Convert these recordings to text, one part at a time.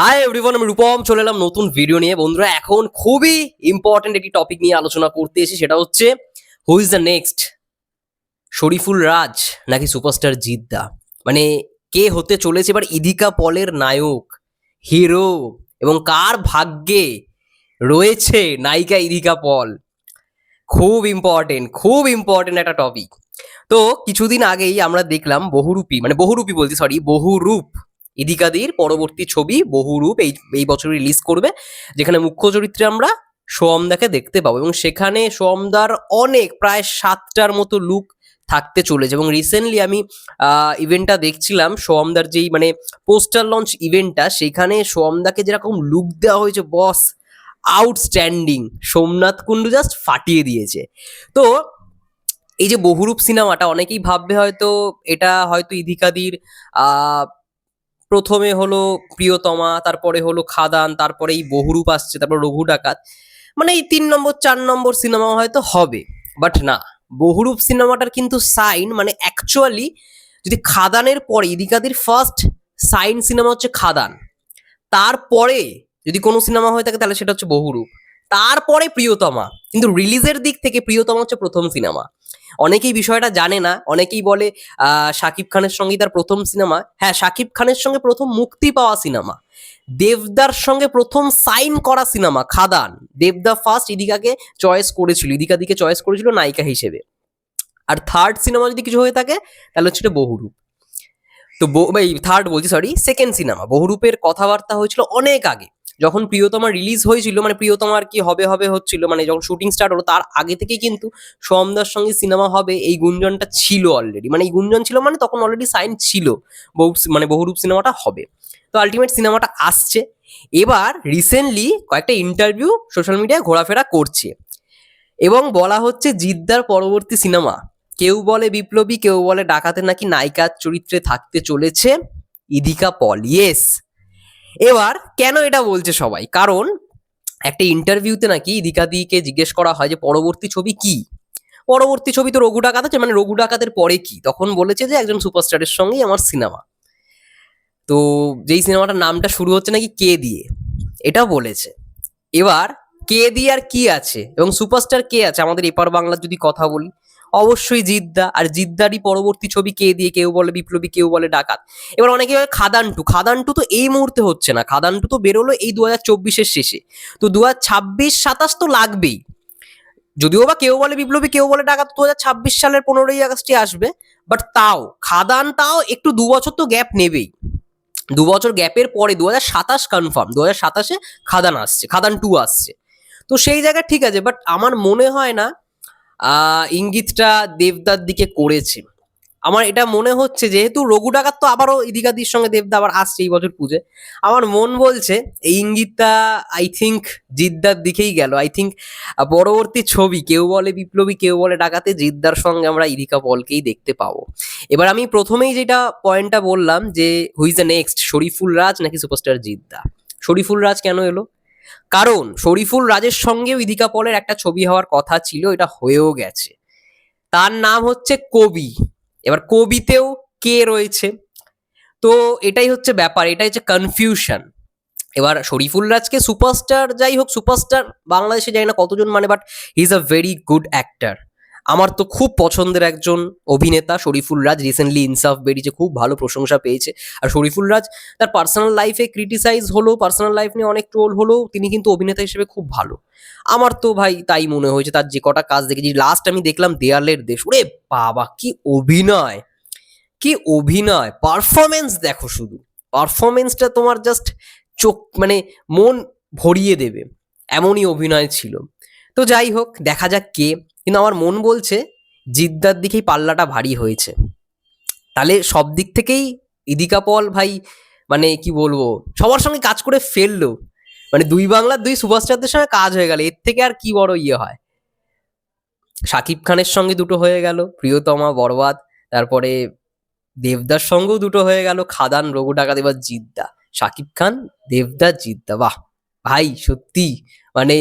Hi everyone আমি রূপম, চলে এলাম নতুন ভিডিও নিয়ে। বন্ধুরা, এখন খুবই ইম্পর্টেন্ট একটি টপিক নিয়ে আলোচনা করতে এসেছি, সেটা হচ্ছে who is the next Shariful Raj নাকি সুপারস্টার জিদ্দা? মানে কে হতে চলেছে? এবার ইদিকা পলের নায়ক হিরো এবং কার ভাগ্যে রয়েছে নায়িকা ইদিকা পল? খুব ইম্পর্টেন্ট খুব ইম্পর্টেন্ট একটা টপিক তো কিছুদিন আগেই আমরা দেখলাম বহুরূপী মানে বহুরূপী বলছি সরি বহুরূপ ইদিকাদির পরবর্তী ছবি বহুরূপ এই এই বছর রিলিজ করবে, যেখানে মুখ্য চরিত্রে আমরা সোমদাকে দেখতে পাবো এবং সেখানে সোমদার অনেক, প্রায় সাতটার মতো লুক থাকতে চলেছে এবং রিসেন্টলি আমি ইভেন্টটা দেখছিলাম সোমদার যেই মানে পোস্টার লঞ্চ ইভেন্টটা সেখানে সোমদাকে যেরকম লুক দেওয়া হয়েছে boss outstanding Somnath Kundu just ফাটিয়ে দিয়েছে। তো, এই যে বহুরূপ সিনেমাটা অনেকেই ভাববে হয়তো এটা হয়তো ইধিকাদির প্রথমে হলো প্রিয়তমা, তারপরে হলো খাদান, তারপরে এই বহুরূপ আসছে, তারপর রঘু ডাকাত। মানে এই তিন নম্বর, চার নম্বর সিনেমা হয়তো হবে বাট না। বহুরূপ সিনেমাটার কিন্তু সাইন মানে অ্যাকচুয়ালি যদি খাদানের পরে, ইদিকাদির ফার্স্ট সাইন সিনেমা হচ্ছে খাদান। তারপরে যদি কোনো সিনেমা হয়ে থাকে, তাহলে সেটা হচ্ছে বহুরূপ। তারপরে প্রিয়তমা। কিন্তু রিলিজের দিক থেকে প্রিয়তমা হচ্ছে প্রথম সিনেমা অনেকেই বিষয়টা জানে না, অনেকেই বলে শাকিব খানের সঙ্গে তার প্রথম সিনেমা। হ্যাঁ শাকিব খানের সঙ্গে প্রথম মুক্তি পাওয়া সিনেমা। দেবদার সঙ্গে প্রথম সাইন করা সিনেমা, খাদান। দেবদা ফার্স্ট ইদিকাকে চয়েস করেছিল, ইদিকা দিকে চয়েস করেছিল নায়িকা হিসেবে। আর থার্ড সিনেমা যদি কিছু হয়ে থাকে, তাহলে হচ্ছে বহুরূপ। তো এই থার্ড বলছি সরি সেকেন্ড সিনেমা। বহুরূপের কথাবার্তা হয়েছিল অনেক আগে। যখন প্রিয়তমা রিলিজ হয়েছিল মানে প্রিয়তমার কি হবে হবে হচ্ছিল মানে যখন শুটিং স্টার্ট হলো, তার আগে থেকেই কিন্তু সোমদার সঙ্গে সিনেমা হবে, এই গুঞ্জনটা ছিল অলরেডি মানে এই গুঞ্জন ছিল মানে তখন অলরেডি সাইন ছিল, বহু মানে বহুরূপ সিনেমাটা হবে। তো আলটিমেট সিনেমাটা আসছে। এবার রিসেন্টলি কয়েকটা ইন্টারভিউ সোশ্যাল মিডিয়ায় ঘোরাফেরা করছে। এবং বলা হচ্ছে জিদ্দার পরবর্তী সিনেমা কেউ বলে বিপ্লবী, কেউ বলে ডাকাতে নাকি নায়িকার চরিত্রে থাকতে চলেছে, ইদিকা পল। ইয়েস এবার কেন এটা বলছে সবাই? কারণ একটা ইন্টারভিউতে নাকি ইদিকা দিকে জিজ্ঞেস করা হয় যে, পরবর্তী ছবি কি? পরবর্তী ছবি তো রঘু ডাকাত আছে মানে রঘু ডাকাতের পরে কি? তখন বলেছে যে, একজন সুপারস্টারের সঙ্গেই আমার সিনেমা তো যেই সিনেমাটার নামটা শুরু হচ্ছে নাকি কে দিয়ে? এটা বলেছে। এবার কে দিয়ে আর কি আছে? এবং সুপারস্টার কে আছে? আমাদের এপার বাংলার যদি কথা বলি। অবশ্যই জিদ্দা, আর জিদ্দারই পরবর্তী ছবি কে দিয়ে কেউ বলে বিপ্লবী, কেউ বলে ডাকাত। এবার অনেকে খাদান টু খাদান টু তো এই মুহূর্তে হচ্ছে না। খাদান টু তো বেরোলো এই দু হাজার চব্বিশের শেষে। তো দু হাজার ছাব্বিশ, সাতাশ তো লাগবেই। যদিও বা কেউ বলে বিপ্লবী, কেউ বলে ডাকাত দু হাজার ছাব্বিশ সালের পনেরোই আগস্টে আসবে। বাট তাও, খাদান তাও একটু দু বছর তো গ্যাপ নেবেই। দু বছর গ্যাপের পরে দু হাজার সাতাশ কনফার্ম দু হাজার সাতাশে খাদান আসছে খাদান টু আসছে। তো সেই জায়গায় ঠিক আছে, বাট আমার মনে হয় না ইঙ্গিতটা দেবদার দিকে করেছে। আমার এটা মনে হচ্ছে যেহেতু রঘু ডাকাত তো আবারও ইদিকাদির সঙ্গে দেবদা আবার আসছে এই বছর পুজো আমার মন বলছে এই ইঙ্গিতটা আই থিঙ্ক জিদ্দার দিকেই গেল। আই থিঙ্ক পরবর্তী ছবি, কেউ বলে বিপ্লবী, কেউ বলে ডাকাতে, জিদ্দার সঙ্গে আমরা ইদিকা পলকেই দেখতে পাবো। এবার আমি প্রথমেই যেটা পয়েন্টটা বললাম যে who's the next Shariful Raj নাকি সুপারস্টার জিদ্দা? শরীফুল রাজ কেন এলো? কারণ শরীফুল রাজের সঙ্গেও ইদিকা পলের একটা ছবি হওয়ার কথা ছিল, এটা হয়েও গেছে। তার নাম হচ্ছে কবি। এবার কবিতেও কে রয়েছে? তো এটাই হচ্ছে ব্যাপার, এটাই হচ্ছে কনফিউশন এবার শরীফুল রাজকে সুপারস্টার যাই হোক সুপারস্টার বাংলাদেশে যাই না কতজন মানে but he is a very good actor আমার তো খুব পছন্দের একজন অভিনেতা শরীফুল রাজ রিসেন্টলি ইনসাফ বেরিয়েছে, খুব ভালো প্রশংসা পেয়েছে। আর শরীফুল রাজ তার পার্সোনাল লাইফে ক্রিটিসাইজ হলো পার্সোনাল লাইফ নিয়ে অনেক ট্রোল হলো, তিনি কিন্তু অভিনেতা হিসেবে খুব ভালো। আমার তো ভাই তাই মনে হয়েছে, তার যে কটা কাজ দেখেছি লাস্ট আমি দেখলাম দেয়ালের দেশ। ওরে বাবা, কি অভিনয়! কি অভিনয়! পারফরমেন্স দেখো শুধু। পারফরমেন্সটা তোমার জাস্ট চোখ মানে মন ভরিয়ে দেবে। এমনই অভিনয় ছিল। তো যাই হোক, দেখা যাক কে কিন্তু আমার মন বলছে জিদ্দার দিকেই পাল্লাটা ভারী হয়েছে। তাহলে সব দিক থেকেই ইদিকা পল ভাই মানে কি বলব, সবার সঙ্গে কাজ করে ফেলল। মানে দুই বাংলার দুই সুপারস্টারদের সঙ্গে কাজ হয়ে গেল, এর থেকে আর কি বড় ইয়ে হয়? শাকিব খানের সঙ্গে দুটো হয়ে গেল, প্রিয়তমা, বরবাদ, তারপরে দেবদার সঙ্গেও দুটো হয়ে গেল, খাদান, রঘু ডাকাত দেবার জিদ্দা। শাকিব খান দেবদা জিদ্দা, বাহ, ভাই, সত্যি মানে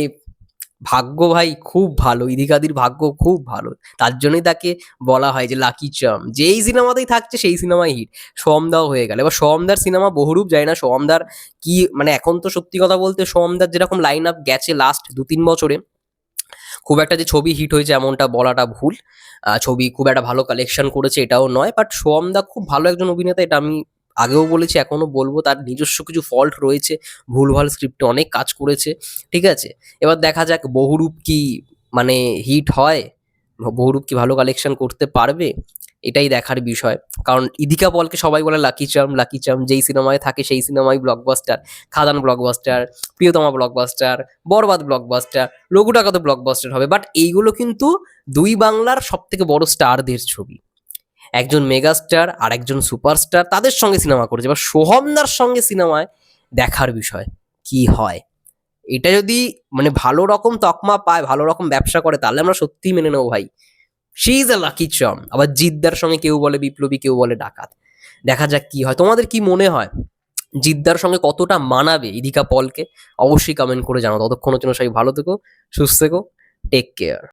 ভাগ্য ভাই খুব ভালো, ইদিকাদির ভাগ্য খুব ভালো। তার জন্যই তাকে বলা হয় যে লাকি চার্ম যেই সিনেমাতেই থাকছে সেই সিনেমাই হিট। সোমদাও হয়ে গেল। এবার সোমদার সিনেমা বহুরূপ যায় না সোমদার কি মানে এখন তো সত্যি কথা বলতে সোমদার যেরকম লাইন আপ গেছে লাস্ট দু তিন বছরে, খুব একটা যে ছবি হিট হয়েছে এমনটা বলাটা ভুল। ছবি খুব একটা ভালো কালেকশন করেছে এটাও নয়। বাট সোমদা খুব ভালো একজন অভিনেতা, এটা আমি আগেও বলেছি এখনও বলব, তার নিজস্ব কিছু ফল্ট রয়েছে, ভুলভাল স্ক্রিপ্টে অনেক কাজ করেছে, ঠিক আছে? এবার দেখা যাক বহুরূপ কি মানে হিট হয়, বহুরূপ কি ভালো কালেকশন করতে পারবে, এটাই দেখার বিষয়। কারণ ইদিকা পলকে সবাই বলে লাকি চার্ম লাকি চার্ম যেই সিনেমায় থাকে সেই সিনেমায় blockbuster Khadaan blockbuster Priyotama blockbuster Borbaad blockbuster লঘু টাকাতে ব্লকবাস্টার হবে বাট এইগুলো কিন্তু দুই বাংলার সব থেকে বড় স্টারদের ছবি। একজন মেগাস্টার আর একজন সুপারস্টার তাদের সঙ্গে সিনেমা করেছে। এবার সোহমদার সঙ্গে সিনেমায় দেখার বিষয় কি হয়? এটা যদি মানে ভালো রকম তকমা পায়, ভালো রকম ব্যবসা করে, তাহলে আমরা সত্যিই মেনে নেব ভাই। শি ইজ এ লাকি চম আবার জিদ্দার সঙ্গে কেউ বলে বিপ্লবী, কেউ বলে ডাকাত। দেখা যাক কি হয়। তোমাদের কি মনে হয়? জিদ্দার সঙ্গে কতটা মানাবে ইদিকা পলকে? অবশ্যই কমেন্ট করে জানাও। ততক্ষণের জন্য সবাই ভালো থেকো, সুস্থ থেকো টেক কেয়ার